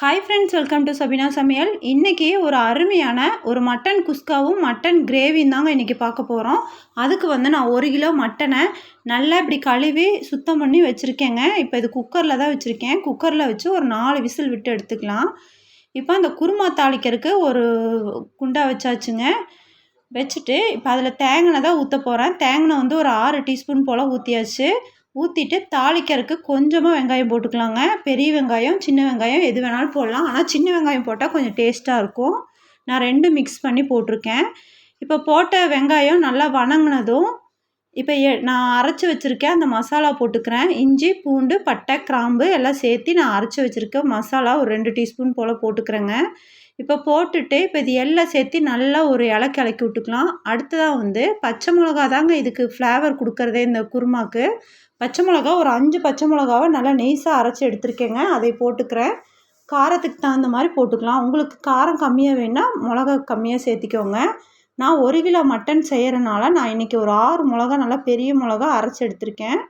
Hi friends welcome to Sabina சமையல் இன்றைக்கி ஒரு அருமையான ஒரு மட்டன் குஸ்காவும் மட்டன் கிரேவியும் தாங்க இன்றைக்கி பார்க்க போகிறோம் அதுக்கு வந்து நான் ஒரு கிலோ மட்டனை நல்லா இப்படி கழுவி சுத்தம் பண்ணி வச்சுருக்கேங்க. இப்போ இது குக்கரில் தான் வச்சுருக்கேன். குக்கரில் வச்சு ஒரு நாலு விசில் விட்டு எடுத்துக்கலாம். இப்போ அந்த குருமா தாளிக்கிறதுக்கு ஒரு குண்டா வச்சாச்சுங்க. வச்சுட்டு இப்போ அதில் தேங்கினை தான் ஊற்ற போகிறேன் தேங்கினை வந்து ஒரு ஆறு டீஸ்பூன் போல் ஊற்றியாச்சு ஊற்றிட்டு தாளிக்கிறதுக்கு கொஞ்சமாக வெங்காயம் போட்டுக்கலாங்க. பெரிய வெங்காயம் சின்ன வெங்காயம் எது வேணாலும் போடலாம். ஆனால் சின்ன வெங்காயம் போட்டால் கொஞ்சம் டேஸ்ட்டாக இருக்கும். நான் ரெண்டும் மிக்ஸ் பண்ணி போட்டிருக்கேன். இப்போ போட்ட வெங்காயம் நல்லா வணங்கினதும் இப்போ எ நான் அரைச்சி வச்சுருக்கேன் அந்த மசாலா போட்டுக்கிறேன். இஞ்சி பூண்டு பட்டை கிராம்பு எல்லாம் சேர்த்து நான் அரைச்சி வச்சுருக்கேன் மசாலா ஒரு ரெண்டு டீஸ்பூன் போல் போட்டுக்கிறேங்க. இப்போ போட்டுட்டு இப்போ இது எல்லாம் சேர்த்து நல்லா ஒரு இலக்கு இலக்கி விட்டுக்கலாம். அடுத்ததாக வந்து பச்சை மிளகா தாங்க இதுக்கு ஃப்ளேவர் கொடுக்குறதே இந்த குருமாக்கு. பச்சை மிளகா ஒரு அஞ்சு பச்சை மிளகாவை நல்லா நெய்ஸாக அரைச்சி எடுத்துருக்கேங்க. அதை போட்டுக்கிறேன். காரத்துக்கு தகுந்த மாதிரி போட்டுக்கலாம். உங்களுக்கு காரம் கம்மியாக வேணால் மிளகா கம்மியாக சேர்த்திக்கோங்க. நான் ஒரு கிலோ மட்டன் செய்கிறனால நான் இன்றைக்கி ஒரு ஆறு மிளகா நல்லா பெரிய மிளகா அரைச்சி எடுத்திருக்கேன்.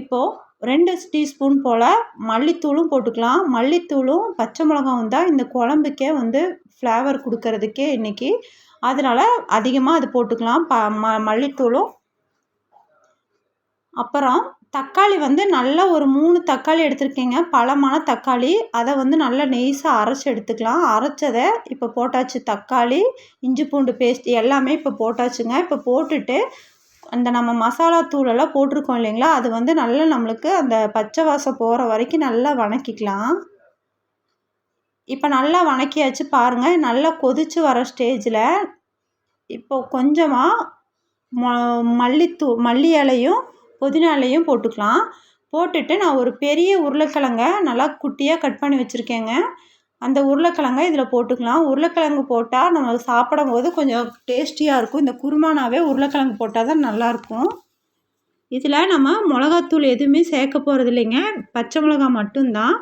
இப்போது ரெண்டு டீஸ்பூன் போல் மல்லித்தூளும் போட்டுக்கலாம். மல்லித்தூளும் பச்சை மிளகாவும் தான் இந்த குழம்புக்கே வந்து ஃப்ளேவர் கொடுக்கறதுக்கே இன்றைக்கி அதனால் அதிகமாக அது போட்டுக்கலாம். ப ம மல்லித்தூளும் அப்புறம் தக்காளி வந்து நல்லா ஒரு மூணு தக்காளி எடுத்திருக்கீங்க. பழமான தக்காளி. அதை வந்து நல்லா நெய்ஸாக அரைச்சி எடுத்துக்கலாம். அரைச்சதை இப்போ போட்டாச்சு தக்காளி இஞ்சி பூண்டு பேஸ்ட் எல்லாமே இப்போ போட்டாச்சுங்க. இப்போ போட்டுட்டு அந்த நம்ம மசாலா தூளெல்லாம் போட்டிருக்கோம் இல்லைங்களா? அது வந்து நல்லா நம்மளுக்கு அந்த பச்சை வாசம் போகிற வரைக்கும் நல்லா வணக்கிக்கலாம். இப்போ நல்லா வணக்கியாச்சு பாருங்கள் நல்லா கொதித்து வர ஸ்டேஜில் இப்போ கொஞ்சமாக ம மல்லித்தூ மல்லி இலையும் புதினாலையும் போட்டுக்கலாம். போட்டுட்டு நான் ஒரு பெரிய உருளைக்கிழங்க நல்லா குட்டியாக கட் பண்ணி வச்சுருக்கேங்க. அந்த உருளைக்கிழங்க இதில் போட்டுக்கலாம். உருளைக்கிழங்கு போட்டால் நம்ம சாப்பிடும் போது கொஞ்சம் டேஸ்டியாக இருக்கும். இந்த குருமானாவே உருளைக்கிழங்கு போட்டால் தான் நல்லாயிருக்கும். இதில் நம்ம மிளகாத்தூள் எதுவுமே சேர்க்க போகிறது இல்லைங்க. பச்சை மிளகா மட்டும்தான்.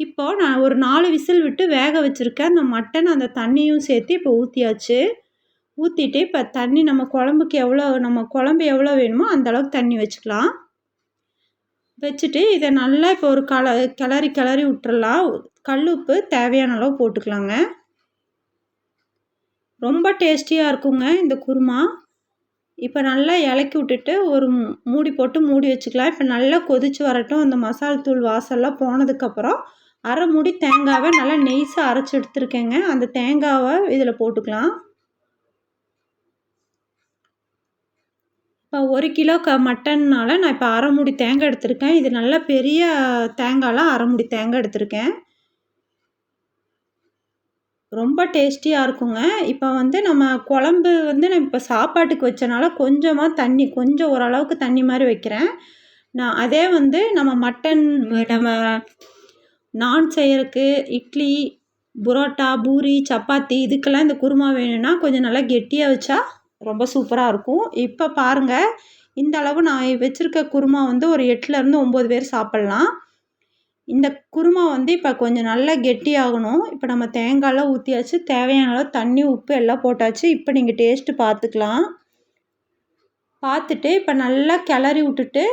இப்போது நான் ஒரு நாலு விசில் விட்டு வேக வச்சுருக்கேன் அந்த மட்டன் அந்த தண்ணியும் சேர்த்து இப்போ ஊற்றியாச்சு ஊற்றிட்டு இப்போ தண்ணி நம்ம குழம்புக்கு எவ்வளோ நம்ம குழம்பு எவ்வளோ வேணுமோ அந்தளவுக்கு தண்ணி வச்சுக்கலாம். வச்சுட்டு இதை நல்லா இப்போ ஒரு கல கிளறி கிளறி விட்டுறலாம். கல் உப்பு தேவையான அளவு போட்டுக்கலாங்க. ரொம்ப டேஸ்டியாக இருக்குங்க இந்த குருமா. இப்போ நல்லா இலக்கி விட்டுட்டு ஒரு மூடி போட்டு மூடி வச்சுக்கலாம். இப்போ நல்லா கொதித்து வரட்டும். அந்த மசால் தூள் வாசல்லாம் போனதுக்கப்புறம் அரை மூடி தேங்காவை நல்லா நெய்ஸாக அரைச்சி எடுத்துருக்கேங்க. அந்த தேங்காவை இதில் போட்டுக்கலாம். இப்போ ஒரு கிலோ க மட்டன்னால் நான் இப்போ அரை மூடி தேங்காய் எடுத்திருக்கேன். இது நல்ல பெரிய தேங்காயெலாம் அரை மூடி தேங்காய் எடுத்திருக்கேன். ரொம்ப டேஸ்டியாக இருக்குங்க. இப்போ வந்து நம்ம குழம்பு வந்து நான் இப்போ சாப்பாட்டுக்கு வச்சனால கொஞ்சமாக தண்ணி கொஞ்சம் ஓரளவுக்கு தண்ணி மாதிரி வைக்கிறேன். நான் அதே வந்து நம்ம மட்டன் நம்ம நான் செய்கிறதுக்கு இட்லி புரோட்டா பூரி சப்பாத்தி இதுக்கெல்லாம் இந்த குருமா வேணும்னா கொஞ்சம் நல்லா கெட்டியாக வச்சா ரொம்ப சூப்பராக இருக்கும். இப்போ பாருங்கள் இந்த அளவு நான் வச்சுருக்க குருமா வந்து ஒரு எட்டுலேருந்து ஒம்பது பேர் சாப்பிட்லாம். இந்த குருமா வந்து இப்போ கொஞ்சம் நல்லா கெட்டியாகணும் இப்போ நம்ம தேங்காயெலாம் ஊற்றியாச்சு தேவையான அளவு தண்ணி உப்பு எல்லாம் போட்டாச்சு. இப்போ நீங்கள் டேஸ்ட்டு பார்த்துக்கலாம் பார்த்துட்டு இப்போ நல்லா கிளறி விட்டுட்டு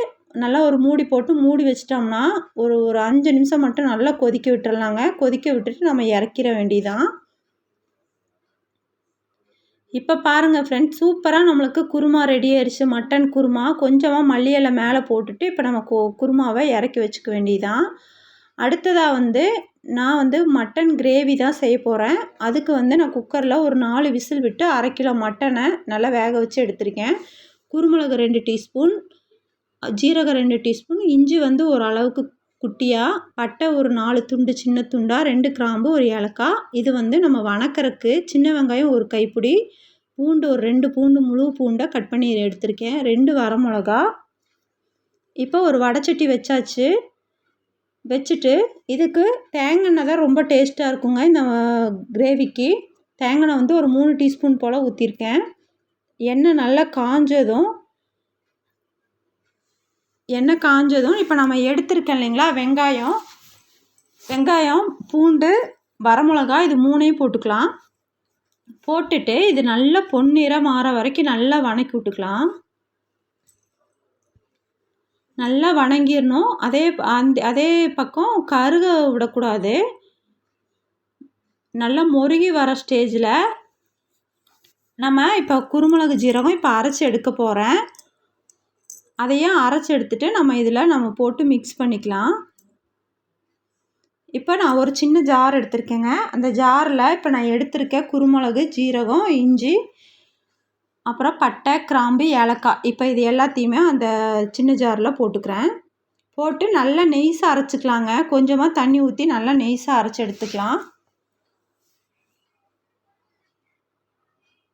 நல்லா ஒரு மூடி போட்டு மூடி வச்சிட்டோம்னா ஒரு ஒரு அஞ்சு நிமிஷம் மட்டும் நல்லா கொதிக்க விட்டுறலாங்க. கொதிக்க விட்டுட்டு நம்ம இறக்கிற வேண்டியதான் இப்போ பாருங்கள் ஃப்ரெண்ட்ஸ் சூப்பராக நம்மளுக்கு குருமா ரெடி ஆயிடுச்சு மட்டன் குருமா கொஞ்சமாக மல்லி இலை மேலே போட்டுட்டு இப்போ நம்ம கு குருமாவை இறக்கி வச்சுக்க வேண்டியதான் அடுத்ததாக வந்து நான் வந்து மட்டன் கிரேவி தான் செய்ய போகிறேன் அதுக்கு வந்து நான் குக்கரில் ஒரு நாலு விசில் விட்டு அரை கிலோ மட்டனை நல்லா வேக வச்சு எடுத்திருக்கேன். குருமிளகு ரெண்டு டீஸ்பூன் ஜீரகம் ரெண்டு டீஸ்பூன் இஞ்சி வந்து ஒரு அளவுக்கு குட்டியாக பட்டை ஒரு நாலு துண்டு சின்ன துண்டாக ரெண்டு கிராம்பு ஒரு ஏலக்காய் இது வந்து நம்ம வணக்கறக்கு சின்ன வெங்காயம் ஒரு கைப்பிடி பூண்டு ஒரு ரெண்டு பூண்டு முழு பூண்டை கட் பண்ணி எடுத்திருக்கேன். ரெண்டு வரமிளகா இப்போ ஒரு வடைச்சட்டி வச்சாச்சு. வச்சுட்டு இதுக்கு தேங்காய் தான் ரொம்ப டேஸ்ட்டாக இருக்குங்க இந்த கிரேவிக்கு. தேங்காய் வந்து ஒரு மூணு டீஸ்பூன் போல் ஊற்றிருக்கேன் எண்ணெய் நல்லா காஞ்சதும் எண்ணெய் காஞ்சதும் இப்போ நம்ம எடுத்துருக்கேன் இல்லைங்களா? வெங்காயம். வெங்காயம் பூண்டு வரமிளகா இது மூணையும் போட்டுக்கலாம். போட்டுட்டு இது நல்லா பொன்னிறம் மாற வரைக்கும் நல்லா வணக்கி விட்டுக்கலாம். நல்லா வணங்கிடணும். அதே அந்த அதே பக்கம் கருக விடக்கூடாது. நல்லா முருகி வர ஸ்டேஜில் நம்ம இப்போ குருமிளகு ஜீரகம் இப்போ அரைச்சி எடுக்க போகிறேன் அதையும் அரைச்சி எடுத்துகிட்டு நம்ம இதில் நம்ம போட்டு மிக்ஸ் பண்ணிக்கலாம். இப்போ நான் ஒரு சின்ன ஜார் எடுத்திருக்கேங்க. அந்த ஜாரில் இப்போ நான் எடுத்திருக்கேன் குருமிளகு ஜீரகம் இஞ்சி அப்புறம் பட்டை கிராம்பு ஏலக்காய். இப்போ இது எல்லாத்தையுமே அந்த சின்ன ஜாரில் போட்டுக்கிறேன். போட்டு நல்லா நெய்ஸாக அரைச்சிக்கலாங்க. கொஞ்சமாக தண்ணி ஊற்றி நல்லா நெய்ஸாக அரைச்சி எடுத்துக்கலாம்.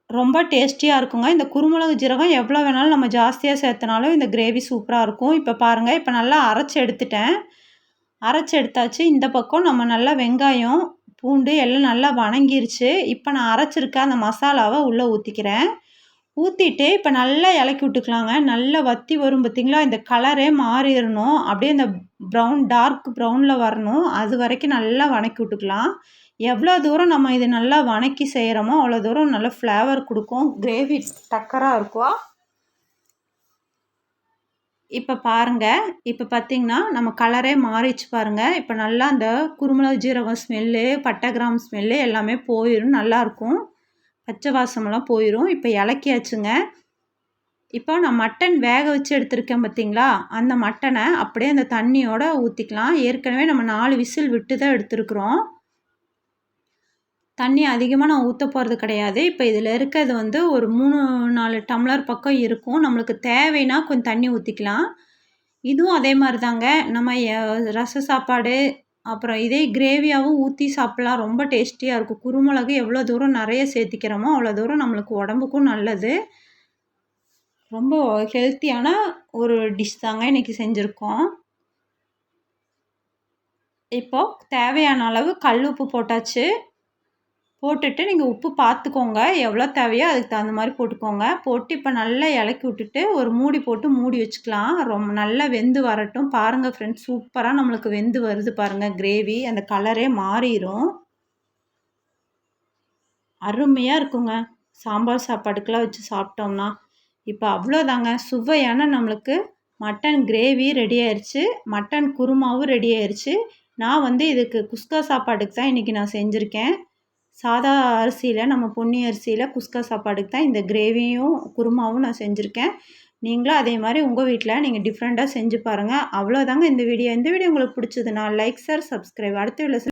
ரொம்ப டேஸ்டியாக இருக்குங்க. இந்த குருமிளகு ஜீரகம் எவ்வளோ வேணாலும் நம்ம ஜாஸ்தியாக சேர்த்தனாலும் இந்த கிரேவி சூப்பராக இருக்கும். இப்போ பாருங்கள் இப்போ நல்லா அரைச்சி எடுத்துட்டேன். அரைச்சி எடுத்தாச்சு. இந்த பக்கம் நம்ம நல்லா வெங்காயம் பூண்டு எல்லாம் நல்லா வணங்கிருச்சு. இப்போ நான் அரைச்சிருக்க அந்த மசாலாவை உள்ளே ஊற்றிக்கிறேன் ஊற்றிட்டு இப்போ நல்லா இலக்கி விட்டுக்கலாங்க. நல்லா வத்தி வரும் பார்த்திங்களா இந்த கலரே மாறிடணும். அப்படியே இந்த ப்ரௌன் டார்க் ப்ரௌனில் வரணும். அது வரைக்கும் நல்லா வணக்கி விட்டுக்கலாம். எவ்வளோ தூரம் நம்ம இது நல்லா வணக்கி செய்கிறோமோ அவ்வளோ தூரம் நல்லா ஃப்ளேவர் கொடுக்கும். கிரேவி டக்கராக இருக்கும். இப்போ பாருங்கள் இப்போ பார்த்திங்கன்னா நம்ம கலரே மாறிச்சு பாருங்கள் இப்போ நல்லா அந்த குருமிளகு ஜீரகம் ஸ்மெல்லு பட்டை கிராம் ஸ்மெல்லு எல்லாமே போயிடும் நல்லாயிருக்கும் பச்சை வாசமெல்லாம் போயிடும் இப்போ இலக்கியாச்சுங்க. இப்போ நான் மட்டன் வேக வச்சு எடுத்திருக்கேன் பார்த்தீங்களா? அந்த மட்டனை அப்படியே அந்த தண்ணியோடு ஊற்றிக்கலாம் ஏற்கனவே நம்ம நாலு விசில் விட்டு தான் எடுத்துருக்குறோம். தண்ணி அதிகமாக நான் ஊற்ற போகிறது கிடையாது. இப்போ இதில் இருக்கிறது வந்து ஒரு மூணு நாலு டம்ளர் பக்கம் இருக்கும். நம்மளுக்கு தேவைன்னா கொஞ்சம் தண்ணி ஊற்றிக்கலாம் இதுவும் அதே மாதிரி தாங்க நம்ம ரச சாப்பாடு அப்புறம் இதே கிரேவியாகவும் ஊற்றி சாப்பிட்லாம். ரொம்ப டேஸ்டியாக இருக்கும். குருமிளகு எவ்வளோ தூரம் நிறைய சேர்த்திக்கிறோமோ அவ்வளோ தூரம் நம்மளுக்கு உடம்புக்கும் நல்லது. ரொம்ப ஹெல்த்தியான ஒரு டிஷ் தாங்க இன்றைக்கி செஞ்சுருக்கோம். இப்போது தேவையான அளவு கல் உப்பு போட்டாச்சு. போட்டுட்டு நீங்கள் உப்பு பார்த்துக்கோங்க எவ்வளோ தேவையோ அதுக்கு தகுந்த மாதிரி போட்டுக்கோங்க. போட்டு இப்போ நல்லா இலக்கி விட்டுட்டு ஒரு மூடி போட்டு மூடி வச்சுக்கலாம். ரொம்ப நல்லா வெந்து வரட்டும். பாருங்கள் ஃப்ரெண்ட்ஸ் சூப்பராக நம்மளுக்கு வெந்து வருது பாருங்கள் கிரேவி அந்த கலரே மாறிடும் அருமையாக இருக்குங்க. சாம்பார் சாப்பாட்டுக்கெலாம் வச்சு சாப்பிட்டோம்னா இப்போ அவ்வளோதாங்க. சுவையான நம்மளுக்கு மட்டன் கிரேவி ரெடி ஆயிடுச்சு மட்டன் குருமாவும் ரெடி ஆயிடுச்சு நான் வந்து இதுக்கு குஸ்கா சாப்பாட்டுக்கு தான் இன்றைக்கி நான் செஞ்சுருக்கேன். சாதா அரிசியில் நம்ம பொன்னி அரிசியில் குஸ்கா சாப்பாடுக்கு தான் இந்த கிரேவியும் குருமாவும் நான் செஞ்சுருக்கேன். நீங்களும் அதே மாதிரி உங்கள் வீட்டில் நீங்கள் டிஃப்ரெண்ட்டாக செஞ்சு பாருங்கள் அவ்வளோதாங்க இந்த வீடியோ. இந்த வீடியோ உங்களுக்கு பிடிச்சதுன்னா லைக் சார் சப்ஸ்கிரைப் அடுத்த வீடியோ